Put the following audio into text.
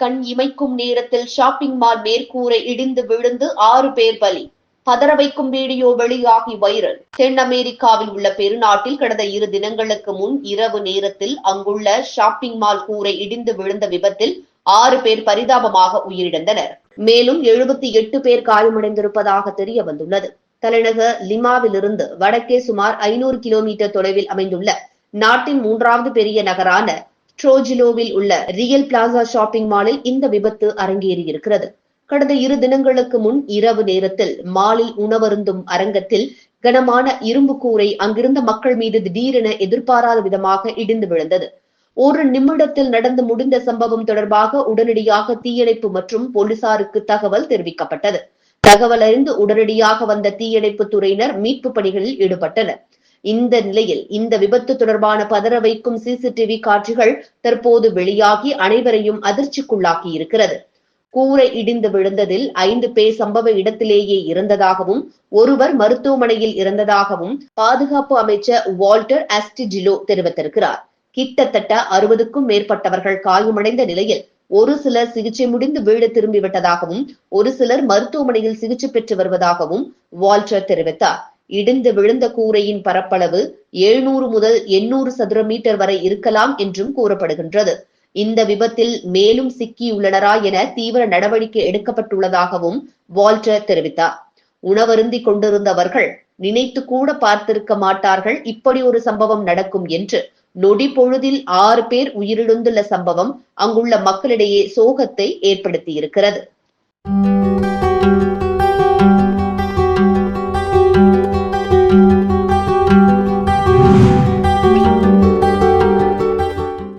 கண் இமைக்கும் நேரத்தில் ஷாப்பிங் மால் மேற்கூரை இடிந்து விழுந்து ஆறு பேர் பலி. பதற வைக்கும் வீடியோ வெளியாகி வைரல். தென் அமெரிக்காவில் உள்ள பெருநாட்டில் கடந்த இரு தினங்களுக்கு முன் இரவு நேரத்தில் அங்குள்ள ஷாப்பிங் மால் கூரை இடிந்து விழுந்த விபத்தில் ஆறு பேர் பரிதாபமாக உயிரிழந்தனர். மேலும் எழுபத்தி எட்டு பேர் காயமடைந்திருப்பதாக தெரிய வந்துள்ளது தலைநகர் லிமாவிலிருந்து வடக்கே சுமார் ஐநூறு கிலோமீட்டர் தொலைவில் அமைந்துள்ள நாட்டின் மூன்றாவது பெரிய நகரான ட்ரோஜிலோவில் உள்ள ரியல் பிளாசா ஷாப்பிங் மாலில் இந்த விபத்து அரங்கேறியிருக்கிறது. கடந்த இரு தினங்களுக்கு முன் இரவு நேரத்தில் மாலில் உணவருந்தும் அரங்கத்தில் கனமான இரும்பு கூரை அங்கிருந்த மக்கள் மீது திடீரென எதிர்பாராத விதமாக இடிந்து விழுந்தது. ஒரு நிமிடத்தில் நடந்து முடிந்த சம்பவம் தொடர்பாக உடனடியாக தீயணைப்பு மற்றும் போலீசாருக்கு தகவல் தெரிவிக்கப்பட்டது. தகவல் அறிந்து உடனடியாக வந்த தீயணைப்பு துறையினர் மீட்பு பணிகளில் ஈடுபட்டனர். இந்த நிலையில் இந்த விபத்து தொடர்பான பதற வைக்கும் சிசிடிவி காட்சிகள் தற்போது வெளியாகி அனைவரையும் அதிர்ச்சிக்குள்ளாக்கி இருக்கிறது. கூரை இடிந்து விழுந்ததில் ஐந்து பேர் சம்பவ இடத்திலேயே இறந்ததாகவும் ஒருவர் மருத்துவமனையில் இறந்ததாகவும் பாதுகாப்பு அமைச்சர் வால்டர் அஸ்டிஜிலோ தெரிவித்திருக்கிறார். கிட்டத்தட்ட அறுபதுக்கும் மேற்பட்டவர்கள் காயமடைந்த நிலையில் ஒரு சிலர் சிகிச்சை முடிந்து வீடு திரும்பிவிட்டதாகவும் ஒரு சிலர் மருத்துவமனையில் சிகிச்சை பெற்று வருவதாகவும் வால்டர் தெரிவித்தார். இடிந்து விழுந்த கூரையின் பரப்பளவு எழுநூறு முதல் எண்ணூறு சதுர மீட்டர் வரை இருக்கலாம் என்றும் கூறப்படுகின்றது. இந்த விபத்தில் மேலும் சிக்கியுள்ளனரா என தீவிர நடவடிக்கை எடுக்கப்பட்டுள்ளதாகவும் வால்டர் தெரிவித்தார். உணவருந்தி கொண்டிருந்தவர்கள் நினைத்து கூட பார்த்திருக்க மாட்டார்கள் இப்படி ஒரு சம்பவம் நடக்கும் என்று. நொடி பொழுதில் ஆறு பேர் உயிரிழந்துள்ள சம்பவம் அங்குள்ள மக்களிடையே சோகத்தை ஏற்படுத்தியிருக்கிறது.